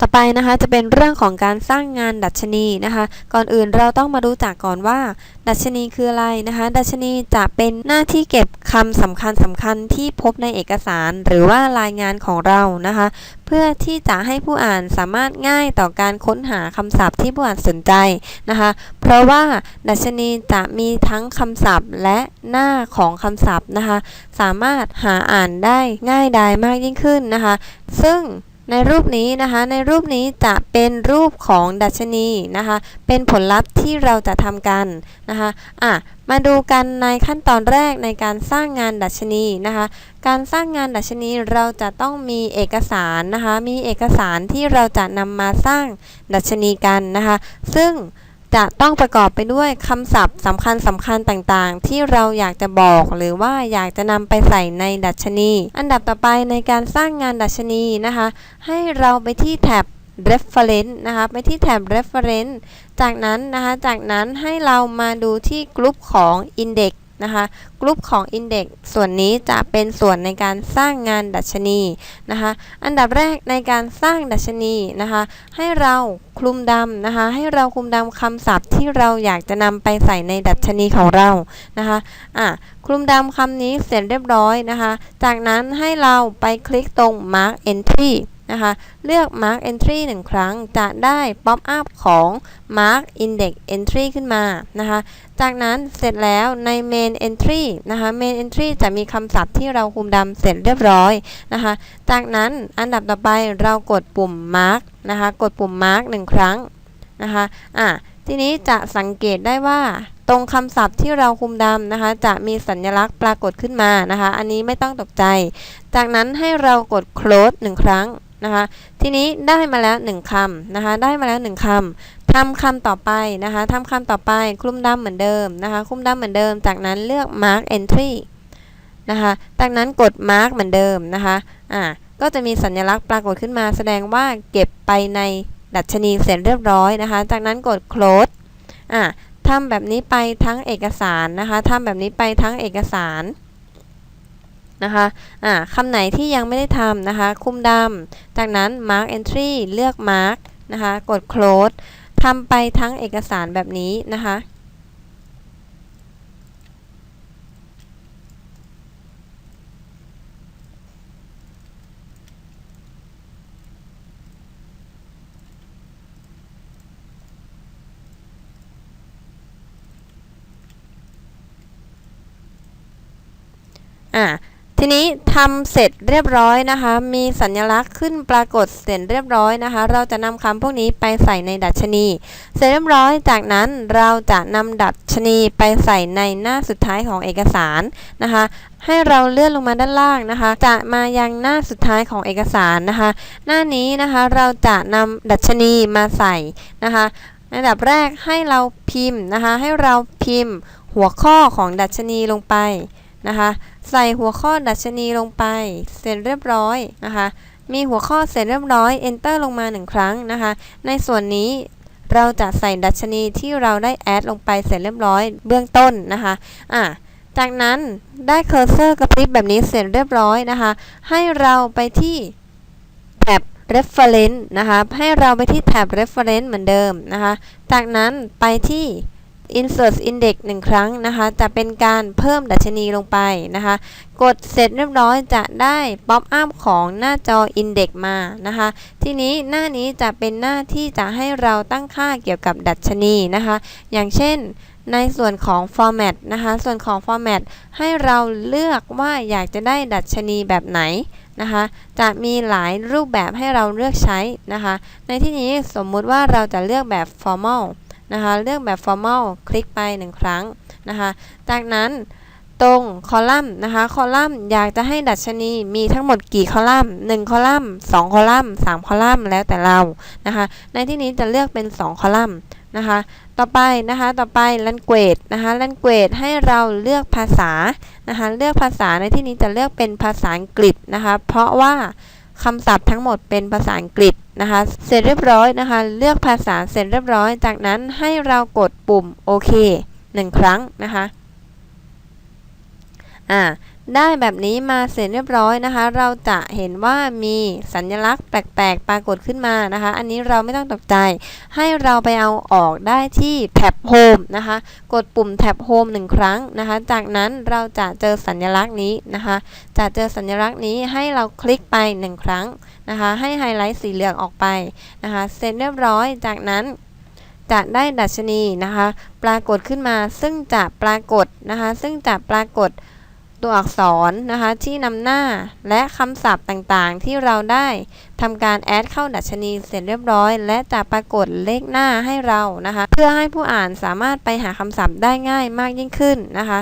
ต่อไปนะคะจะเป็นเรื่องของการสร้างงานดัชนีนะคะ ก่อนอื่นเราต้องมารู้จักก่อนว่า ดัชนีคืออะไรนะคะ ดัชนีจะเป็นหน้าที่เก็บคำสำคัญสำคัญที่พบในเอกสาร หรือว่ารายงานของเรานะคะ เพื่อที่จะให้ผู้อ่านสามารถง่ายต่อการค้นหาคำศัพท์ที่ผู้อ่านสนใจนะคะ เพราะว่าดัชนีจะมีทั้งคำศัพท์และหน้าของคำศัพท์นะคะ สามารถหาอ่านได้ง่ายดายมากยิ่งขึ้นนะคะ ซึ่ง ในรูปนี้นะคะ ในรูปนี้จะเป็นรูปของดัชนีนะคะ เป็นผลลัพธ์ที่เราจะทำกันนะคะอะมาดูกันในขั้นตอนแรกในการสร้างงานดัชนีนะคะ การสร้างงานดัชนีเราจะต้องมีเอกสารนะคะ มีเอกสารที่เราจะนำมาสร้างดัชนีกันนะคะ ซึ่ง จะต้องประกอบไปด้วยคำศัพท์สำคัญสำคัญต่างๆ ที่เราอยากจะบอกหรือว่าอยากจะนำไปใส่ในดัชนี อันดับต่อไปในการสร้างงานดัชนีนะคะ ให้เราไปที่แท็บ reference นะคะไปที่แท็บ reference จากนั้นนะคะจากนั้นให้เรามาดูที่กลุ่มของ index นะคะกลุ่มของ index ส่วนนี้จะเป็นส่วนในการสร้างงานดัชนีนะคะอันดับแรกในการสร้างดัชนีนะคะให้เราคลุมดำนะคะให้เราคลุมดำคำศัพท์ที่เราอยากจะนำไปใส่ในดัชนีของเรานะคะอะคลุมดำคำนี้เสร็จเรียบร้อยนะคะจากนั้นให้เราไปคลิกตรง mark entry นะคะ เลือก mark entry หนึ่งครั้ง จะได้ pop up ของ mark index entry ขึ้นมานะคะ จากนั้นเสร็จแล้วใน main entry นะคะ main entry จะมีคำศัพท์ที่เราคุมดำเสร็จเรียบร้อยนะคะ จากนั้นอันดับต่อไปเรากดปุ่ม mark นะคะ กดปุ่ม mark หนึ่งครั้งนะคะอะทีนี้จะสังเกตได้ว่าตรงคำศัพท์ที่เราคุมดำนะคะ จะมีสัญลักษณ์ปรากฏขึ้นมานะคะ อันนี้ไม่ต้องตกใจ จากนั้นให้เรากด close หนึ่งครั้ง นะคะ ทีนี้ได้มาแล้ว1คำนะคะ ได้มาแล้ว1คำทำคำต่อไปนะคะทำคำต่อไปคลุมดำเหมือนเดิมนะคะคลุมดำเหมือนเดิม จากนั้นเลือก mark entry นะคะจากนั้นกด mark เหมือนเดิมนะคะอ่าก็จะมีสัญลักษณ์ปรากฏขึ้นมา แสดงว่าเก็บไปในดัชนีเสร็จเรียบร้อยนะคะ จากนั้นกด close อ่าทำแบบนี้ไปทั้งเอกสารนะคะทำแบบนี้ไปทั้งเอกสาร นะคะอ่าคำไหนที่ยังไม่ได้ทำนะคะ คุมดำ จากนั้น mark entry เลือก mark นะคะ กด close ทำไปทั้งเอกสารแบบนี้นะคะอ่า ทีนี้ทำเสร็จเรียบร้อยนะคะ มีสัญลักษณ์ขึ้นปรากฏเสร็จเรียบร้อยนะคะ เราจะนำคำพวกนี้ไปใส่ในดัชนี เสร็จเรียบร้อย จากนั้นเราจะนำดัชนีไปใส่ในหน้าสุดท้ายของเอกสารนะคะ ให้เราเลื่อนลงมาด้านล่างนะคะ จะมายังหน้าสุดท้ายของเอกสารนะคะ หน้านี้นะคะเราจะนำดัชนีมาใส่นะคะอันดับแรกให้เราพิมพ์นะคะ ให้เราพิมพ์หัวข้อของดัชนีลงไป นะคะ ใส่หัวข้อดัชนีลงไปเสร็จเรียบร้อยนะคะ มีหัวข้อเสร็จเรียบร้อย enter ลงมาหนึ่งครั้งนะคะ ในส่วนนี้เราจะใส่ดัชนีที่เราได้แอดลงไปเสร็จเรียบร้อย เบื้องต้นนะคะอะจากนั้นได้เคอร์เซอร์กระพริบแบบนี้เสร็จเรียบร้อยนะคะ ให้เราไปที่แท็บ reference นะคะ ให้เราไปที่แท็บ reference เหมือนเดิมนะคะ จากนั้นไปที่ insert index หนึ่งครั้งนะคะ จะเป็นการเพิ่มดัชนีลงไปนะคะ กดเสร็จเรียบร้อยจะได้ pop up ของหน้าจอ index มานะคะ ทีนี้หน้านี้จะเป็นหน้าที่จะให้เราตั้งค่าเกี่ยวกับดัชนีนะคะ อย่างเช่นในส่วนของ format นะคะ ส่วนของ format ให้เราเลือกว่าอยากจะได้ดัชนีแบบไหนนะคะ จะมีหลายรูปแบบให้เราเลือกใช้นะคะ ในที่นี้สมมุติว่าเราจะเลือกแบบ formal นะคะ เลือกแบบ formal คลิกไปหนึ่งครั้งนะคะ จากนั้นตรงคอลัมน์นะคะ คอลัมน์อยากจะให้ดัชนีมีทั้งหมดกี่คอลัมน์1คอลัมน์2คอลัมน์3คอลัมน์แล้วแต่เรานะคะ ในที่นี้จะเลือกเป็น 2 คอลัมน์นะคะ ต่อไปนะคะ ต่อไป language นะคะ language ให้เราเลือกภาษานะคะ เลือกภาษาในที่นี้จะเลือกเป็นภาษาอังกฤษนะคะ เพราะว่า คำศัพท์ทั้งหมดเป็นภาษาอังกฤษนะคะ เสร็จเรียบร้อยนะคะ เลือกภาษาเสร็จเรียบร้อย จากนั้นให้เรากดปุ่มโอเคหนึ่งครั้งนะคะ อ่า ได้แบบนี้มาเสร็จเรียบร้อยนะคะ เราจะเห็นว่ามีสัญลักษณ์แปลกๆ ปรากฏขึ้นมานะคะ อันนี้เราไม่ต้องตกใจ ให้เราไปเอาออกได้ที่แท็บโฮมนะคะ กดปุ่มแท็บโฮมหนึ่งครั้งนะคะ จากนั้นเราจะเจอสัญลักษณ์นี้นะคะ จะเจอสัญลักษณ์นี้ให้เราคลิกไปหนึ่งครั้งนะคะ ให้ไฮไลท์สีเหลืองออกไปนะคะ เสร็จเรียบร้อย จากนั้นจะได้ดัชนีนะคะ ปรากฏขึ้นมา ซึ่งจะปรากฏนะคะ ซึ่งจะปรากฏ ตัวอักษรนะคะที่นำหน้าและคำศัพท์ต่างๆ ที่เราได้ทำการแอดเข้าดัชนีเสร็จเรียบร้อย และจะปรากฏเลขหน้าให้เรานะคะ เพื่อให้ผู้อ่านสามารถไปหาคำศัพท์ได้ง่ายมากยิ่งขึ้นนะคะ